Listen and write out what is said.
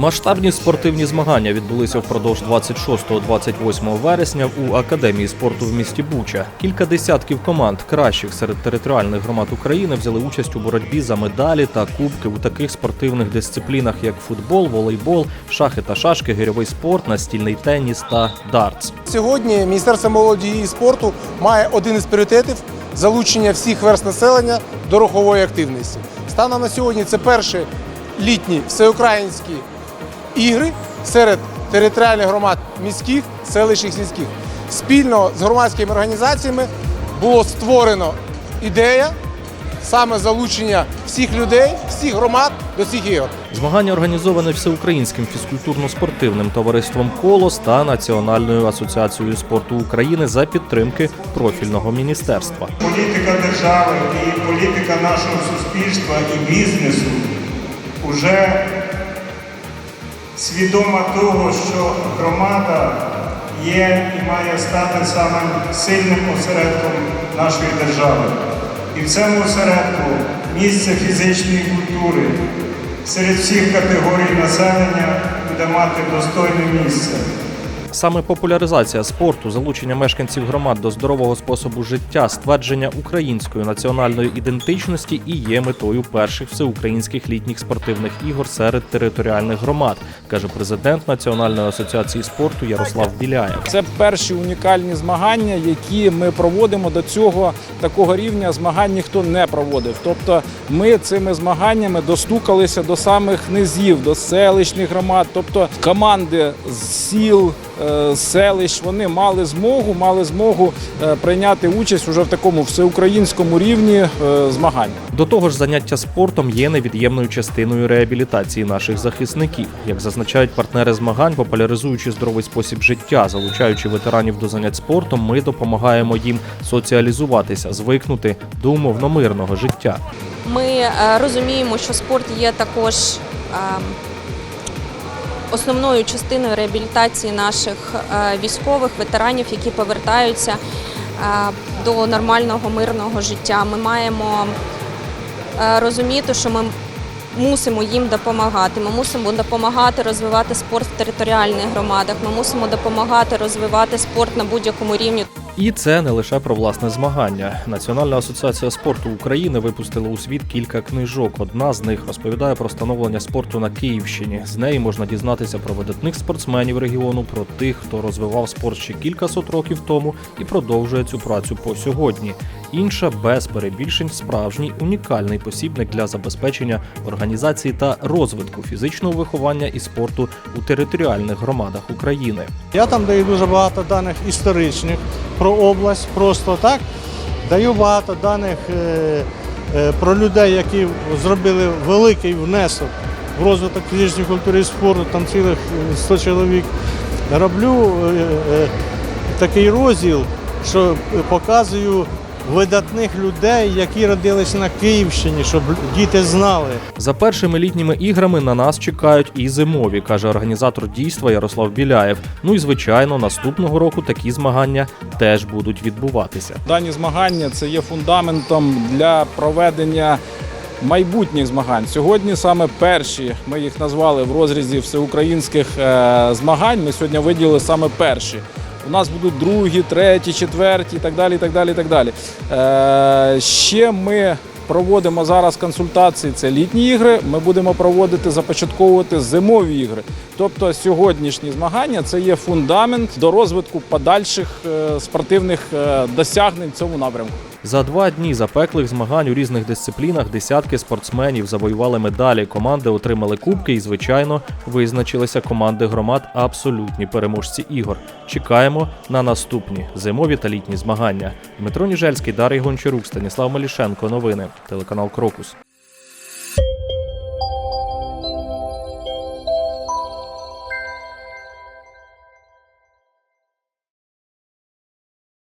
Масштабні спортивні змагання відбулися впродовж 26-28 вересня у академії спорту в місті Буча. Кілька десятків команд кращих серед територіальних громад України взяли участь у боротьбі за медалі та кубки у таких спортивних дисциплінах, як футбол, волейбол, шахи та шашки, гирьовий спорт, настільний теніс та дартс. Сьогодні Міністерство молоді і спорту має один із пріоритетів залучення всіх верст населення до рухової активності. Станом на сьогодні це перші літні всеукраїнські ігри серед територіальних громад міських, селищних сільських. Спільно з громадськими організаціями було створено ідея саме залучення всіх людей, всіх громад до цих ігор. Змагання організовані всеукраїнським фізкультурно-спортивним товариством Колос та Національною асоціацією спорту України за підтримки профільного міністерства. Політика держави і політика нашого суспільства і бізнесу вже свідома того, що громада є і має стати самим сильним осередком нашої держави. І в цьому осередку місце фізичної культури серед всіх категорій населення буде мати достойне місце. Саме популяризація спорту, залучення мешканців громад до здорового способу життя, ствердження української національної ідентичності і є метою перших всеукраїнських літніх спортивних ігор серед територіальних громад, каже президент Національної асоціації спорту Ярослав Біляєв. Це перші унікальні змагання, які ми проводимо до цього такого рівня змагань ніхто не проводив. Тобто ми цими змаганнями достукалися до самих низів, до селищних громад, тобто команди з сіл. Е, Селищ вони мали змогу, мали змогу е, прийняти участь уже в такому всеукраїнському рівні е, змагань. До того ж, заняття спортом є невід'ємною частиною реабілітації наших захисників. Як зазначають партнери змагань, популяризуючи здоровий спосіб життя, залучаючи ветеранів до занять спортом, ми допомагаємо їм соціалізуватися, звикнути до умовно мирного життя. Ми розуміємо, що спорт є також е, основною частиною реабілітації наших е, військових ветеранів, які повертаються е, до нормального мирного життя. Ми маємо е, розуміти, що ми мусимо їм допомагати. Ми мусимо допомагати розвивати спорт в територіальних громадах. Ми мусимо допомагати розвивати спорт на будь-якому рівні. І це не лише про власне змагання. Національна асоціація спорту України випустила у світ кілька книжок. Одна з них розповідає про становлення спорту на Київщині. З неї можна дізнатися про видатних спортсменів регіону, про тих, хто розвивав спорт ще кількасот років тому і продовжує цю працю по сьогодні. Інша без перебільшень справжній унікальний посібник для забезпечення організації та розвитку фізичного виховання і спорту у територіальних громадах України. Я там даю дуже багато даних історичних про область, просто так. Даю багато даних е, е, про людей, які зробили великий внесок в розвиток фізичної культури і спорту, там цілих е, 100 чоловік. Роблю е, е, такий розділ, що показую видатних людей, які родилися на Київщині, щоб діти знали. За першими літніми іграми на нас чекають і зимові, каже організатор дійства Ярослав Біляєв. Ну і звичайно, наступного року такі змагання теж будуть відбуватися. Дані змагання це є фундаментом для проведення майбутніх змагань. Сьогодні саме перші, ми їх назвали в розрізі всеукраїнських е, змагань. Ми сьогодні виділили саме перші. У нас будуть другі, треті, четверті і так далі. І так далі, і так далі. Е, ще ми проводимо зараз консультації. Це літні ігри. Ми будемо проводити, започатковувати зимові ігри. Тобто сьогоднішні змагання це є фундамент до розвитку подальших е, спортивних е, досягнень в цьому напрямку. За два дні запеклих змагань у різних дисциплінах десятки спортсменів завоювали медалі. Команди отримали кубки і, звичайно, визначилися команди громад абсолютні переможці ігор. Чекаємо на наступні зимові та літні змагання. Дмитро Ніжельський, Дарій Гончарук, Станіслав Малішенко. Новини. Телеканал Крокус.